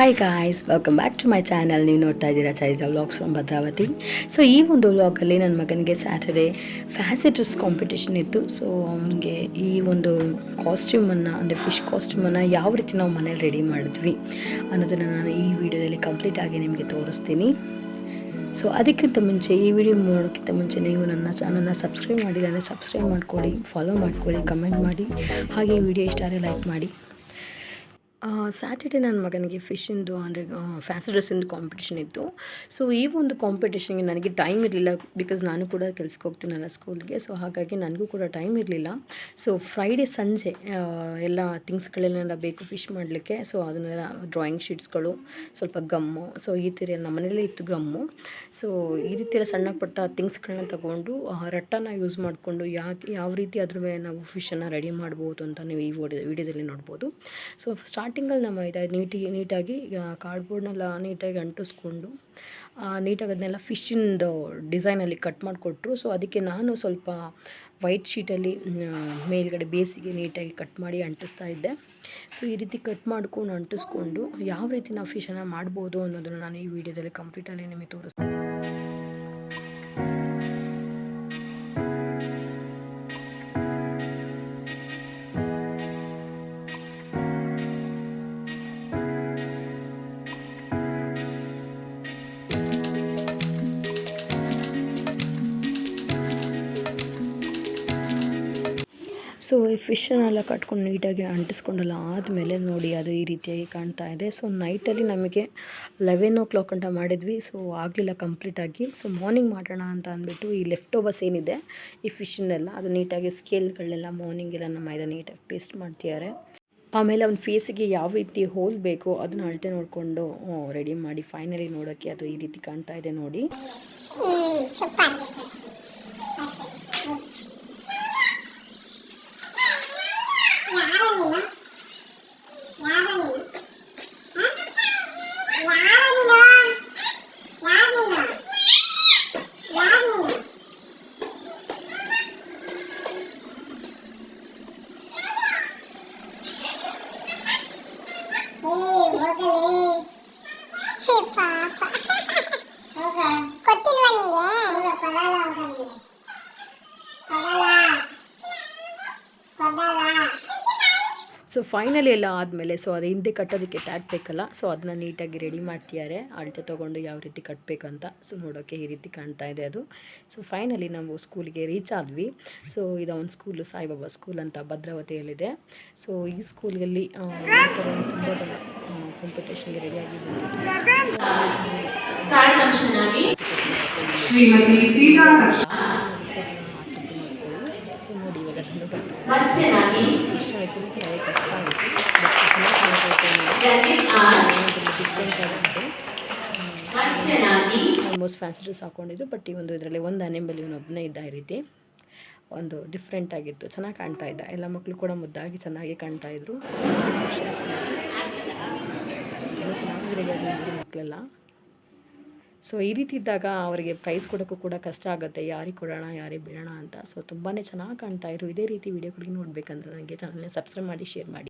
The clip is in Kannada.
Hi guys welcome back to my channel ನೀವು ನೋಡ್ತಾ ಇದ್ದೀರಾ Chaija vlogs from Bhadravati. So ಈ ಒಂದು ವ್ಲಾಗಲ್ಲಿ ನನ್ನ ಮಗನಿಗೆ ಸ್ಯಾಟರ್ಡೇ ಫ್ಯಾನ್ಸಿ ಡ್ರೆಸ್ ಕಾಂಪಿಟೇಷನ್ ಇತ್ತು. ಸೊ ಅವನಿಗೆ ಈ ಒಂದು ಕಾಸ್ಟ್ಯೂಮನ್ನು ಅಂದರೆ ಫಿಶ್ ಕಾಸ್ಟ್ಯೂಮನ್ನು ಯಾವ ರೀತಿ ನಾವು ಮನೇಲಿ ರೆಡಿ ಮಾಡಿದ್ವಿ ಅನ್ನೋದನ್ನು ನಾನು ಈ ವಿಡಿಯೋದಲ್ಲಿ ಕಂಪ್ಲೀಟಾಗಿ ನಿಮಗೆ ತೋರಿಸ್ತೀನಿ. ಸೊ ಅದಕ್ಕಿಂತ ಮುಂಚೆ, ಈ ವಿಡಿಯೋ ನೋಡೋಕ್ಕಿಂತ ಮುಂಚೆ ನೀವು ನನ್ನ ಚಾನಲ್ನ ಸಬ್ಸ್ಕ್ರೈಬ್ ಮಾಡಿಲ್ಲ ಅಂದರೆ ಸಬ್ಸ್ಕ್ರೈಬ್ ಮಾಡ್ಕೊಳ್ಳಿ ಫಾಲೋ ಮಾಡ್ಕೊಳ್ಳಿ ಕಮೆಂಟ್ ಮಾಡಿ. ಹಾಗೆ ಈ ವಿಡಿಯೋ ಇಷ್ಟ ಆದರೆ ಲೈಕ್ ಮಾಡಿ. ಸ್ಯಾಟರ್ಡೆ ನನ್ನ ಮಗನಿಗೆ ಫಿಶಿಂದು ಅಂದರೆ ಫ್ಯಾನ್ಸಿ ಡ್ರೆಸ್ಸಿಂದು ಕಾಂಪಿಟೇಷನ್ ಇತ್ತು. ಸೊ ಈ ಒಂದು ಕಾಂಪಿಟೇಷನ್ಗೆ ನನಗೆ ಟೈಮ್ ಇರಲಿಲ್ಲ ಬಿಕಾಸ್ ನಾನು ಕೂಡ ಕೆಲ್ಸಕ್ಕೆ ಹೋಗ್ತೀನಲ್ಲ ಸ್ಕೂಲ್ಗೆ ಸೊ ಹಾಗಾಗಿ ನನಗೂ ಕೂಡ ಟೈಮ್ ಇರಲಿಲ್ಲ. ಸೊ ಫ್ರೈಡೇ ಸಂಜೆ ಎಲ್ಲ ಥಿಂಗ್ಸ್ಗಳೆಲ್ಲ ಬೇಕು ಫಿಶ್ ಮಾಡಲಿಕ್ಕೆ. ಸೊ ಅದನ್ನೆಲ್ಲ ಡ್ರಾಯಿಂಗ್ ಶೀಟ್ಸ್ಗಳು ಸ್ವಲ್ಪ ಗಮ್ಮು ಸೊ ಈ ಥರ ನಮ್ಮ ಮನೇಲೇ ಇತ್ತು ಗಮ್ಮು ಸೊ ಈ ರೀತಿ ಎಲ್ಲ ಸಣ್ಣ ಪಟ್ಟ ಥಿಂಗ್ಸ್ಗಳನ್ನ ತಗೊಂಡು ರಟ್ಟನ ಯೂಸ್ ಮಾಡಿಕೊಂಡು ಯಾಕೆ, ಯಾವ ರೀತಿ ಅದ್ರ ಮೇಲೆ ನಾವು ಫಿಶನ್ನು ರೆಡಿ ಮಾಡ್ಬೋದು ಅಂತ ನೀವು ಈ ವಿಡಿಯೋ ವಿಡಿಯೋದಲ್ಲಿ ನೋಡ್ಬೋದು. ಸೊ ಸ್ಟಾರ್ಟಿಂಗಲ್ಲಿ ನಮ್ಮ ಇದೆ ನೀಟಿಗೆ ನೀಟಾಗಿ ಕಾರ್ಡ್ಬೋರ್ಡ್ನೆಲ್ಲ ನೀಟಾಗಿ ಅಂಟಿಸ್ಕೊಂಡು ನೀಟಾಗಿ ಅದನ್ನೆಲ್ಲ ಫಿಶಿಂದು ಡಿಸೈನಲ್ಲಿ ಕಟ್ ಮಾಡಿಕೊಟ್ರು. ಸೊ ಅದಕ್ಕೆ ನಾನು ಸ್ವಲ್ಪ ವೈಟ್ ಶೀಟಲ್ಲಿ ಮೇಲ್ಗಡೆ ಬೇಸಿಗೆ ನೀಟಾಗಿ ಕಟ್ ಮಾಡಿ ಅಂಟಿಸ್ತಾ ಇದ್ದೆ. ಸೊ ಈ ರೀತಿ ಕಟ್ ಮಾಡ್ಕೊಂಡು ಅಂಟಿಸ್ಕೊಂಡು ಯಾವ ರೀತಿ ನಾವು ಫಿಶನ್ನು ಮಾಡ್ಬೋದು ಅನ್ನೋದನ್ನು ನಾನು ಈ ವಿಡಿಯೋದಲ್ಲಿ ಕಂಪ್ಲೀಟಲ್ಲಿ ನಿಮಗೆ ತೋರಿಸ್ತೀನಿ. ಸೊ, ಈ ಫಿಶನ್ನೆಲ್ಲ ಕಟ್ಕೊಂಡು ನೀಟಾಗಿ ಅಂಟಿಸ್ಕೊಂಡೆಲ್ಲ, ಆದಮೇಲೆ ನೋಡಿ ಅದು ಈ ರೀತಿಯಾಗಿ ಕಾಣ್ತಾ ಇದೆ. ಸೊ, ನೈಟಲ್ಲಿ ನಮಗೆ ಲೆವೆನ್ ಓ ಕ್ಲಾಕ್ ಅಂತ ಮಾಡಿದ್ವಿ. ಸೊ, ಆಗಲಿಲ್ಲ ಕಂಪ್ಲೀಟಾಗಿ ಸೊ ಮಾರ್ನಿಂಗ್ ಮಾಡೋಣ ಅಂತ ಅಂದ್ಬಿಟ್ಟು ಈ ಲೆಫ್ಟ್ ಓವರ್ಸ್ ಏನಿದೆ, ಈ ಫಿಶನ್ನೆಲ್ಲ ಅದು ನೀಟಾಗಿ ಸ್ಕೇಲ್ಗಳನ್ನೆಲ್ಲ ಮಾರ್ನಿಂಗೆಲ್ಲ ನಮ್ಮ ಇದು ನೀಟಾಗಿ ಪೇಸ್ಟ್ ಮಾಡ್ತಿದ್ದಾರೆ. ಆಮೇಲೆ ಅವ್ನ ಫೇಸಿಗೆ ಯಾವ ರೀತಿ ಹೋಲ್ ಬೇಕು ಅದನ್ನ ಅಳತೆ ನೋಡಿಕೊಂಡು ರೆಡಿ ಮಾಡಿ ಫೈನಲಿ ನೋಡೋಕ್ಕೆ ಅದು ಈ ರೀತಿ ಕಾಣ್ತಾ ಇದೆ ನೋಡಿ. மகளே ஹே பாப்பா. ஓகே கொத்திடுவா நீங்க. ஓகே பரவாயில்ல. ಸೊ ಫೈನಲಿ ಎಲ್ಲ ಆದಮೇಲೆ ಸೊ ಅದು ಹಿಂದೆ ಕಟ್ಟೋದಕ್ಕೆ ಟ್ಯಾಗ್ ಬೇಕಲ್ಲ ಸೊ ಅದನ್ನ ನೀಟಾಗಿ ರೆಡಿ ಮಾಡ್ತಿದ್ದಾರೆ. ಅಳತೆ ತೊಗೊಂಡು ಯಾವ ರೀತಿ ಕಟ್ಟಬೇಕಂತ ಸೊ ನೋಡೋಕ್ಕೆ ಈ ರೀತಿ ಕಾಣ್ತಾ ಇದೆ ಅದು. ಸೊ ಫೈನಲಿ ನಾವು ಸ್ಕೂಲಿಗೆ ರೀಚ್ ಆದ್ವಿ. ಸೊ ಇದು ಒಂದು ಸ್ಕೂಲು ಸಾಯಿಬಾಬಾ ಸ್ಕೂಲ್ ಅಂತ ಭದ್ರಾವತಿಯಲ್ಲಿದೆ. ಸೊ ಈ ಸ್ಕೂಲಲ್ಲಿ ತುಂಬ ಜನ ಕಾಂಪಿಟೇಷನ್ಗೆ ರೆಡಿಯಾಗಿ ಸೊ ನೋಡಿ ಇವಾಗ ಅದನ್ನು ಬರ್ತಾರೆ ಮತ್ಸ್ಯನಾಗಿ ಇಷ್ಟ ಹೆಸರು ಕಷ್ಟ ಆಗುತ್ತೆ. ಡಿಫ್ರೆಂಟ್ ಆಗುತ್ತೆ ಆಲ್ಮೋಸ್ಟ್ ಫ್ಯಾನ್ಸಿ ಡ್ರೆಸ್ ಹಾಕೊಂಡಿದ್ರು ಬಟ್ ಈ ಒಂದು ಇದರಲ್ಲಿ ಒಂದು ಆನೆಂಬಲ್ಲಿ ಇವನೊಬ್ಬನೇ ಇದ್ದ ಈ ರೀತಿ. ಒಂದು ಡಿಫ್ರೆಂಟ್ ಆಗಿತ್ತು. ಚೆನ್ನಾಗಿ ಕಾಣ್ತಾ ಇದ್ದ. ಎಲ್ಲ ಮಕ್ಕಳು ಕೂಡ ಮುದ್ದಾಗಿ ಚೆನ್ನಾಗಿ ಕಾಣ್ತಾ ಇದ್ರು. ಚೆನ್ನಾಗಿ ಮಕ್ಕಳೆಲ್ಲ ಸೊ ಈ ರೀತಿ ಇದ್ದಾಗ ಅವರಿಗೆ ಪ್ರೈಸ್ ಕೊಡೋಕ್ಕೂ ಕೂಡ ಕಷ್ಟ ಆಗುತ್ತೆ. ಯಾರಿಗೆ ಕೊಡೋಣ, ಯಾರಿಗೆ ಬಿಡೋಣ ಅಂತ. ಸೊ ತುಂಬಾ ಚೆನ್ನಾಗಿ ಕಾಣ್ತಾ ಇದ್ರು ಇದೇ ರೀತಿ ವೀಡಿಯೋಗಳಿಗೆ ನೋಡಬೇಕಂದ್ರೆ ನನಗೆ ಚಾನಲ್ನ ಸಬ್ಸ್ಕ್ರೈಬ್ ಮಾಡಿ ಶೇರ್ ಮಾಡಿ.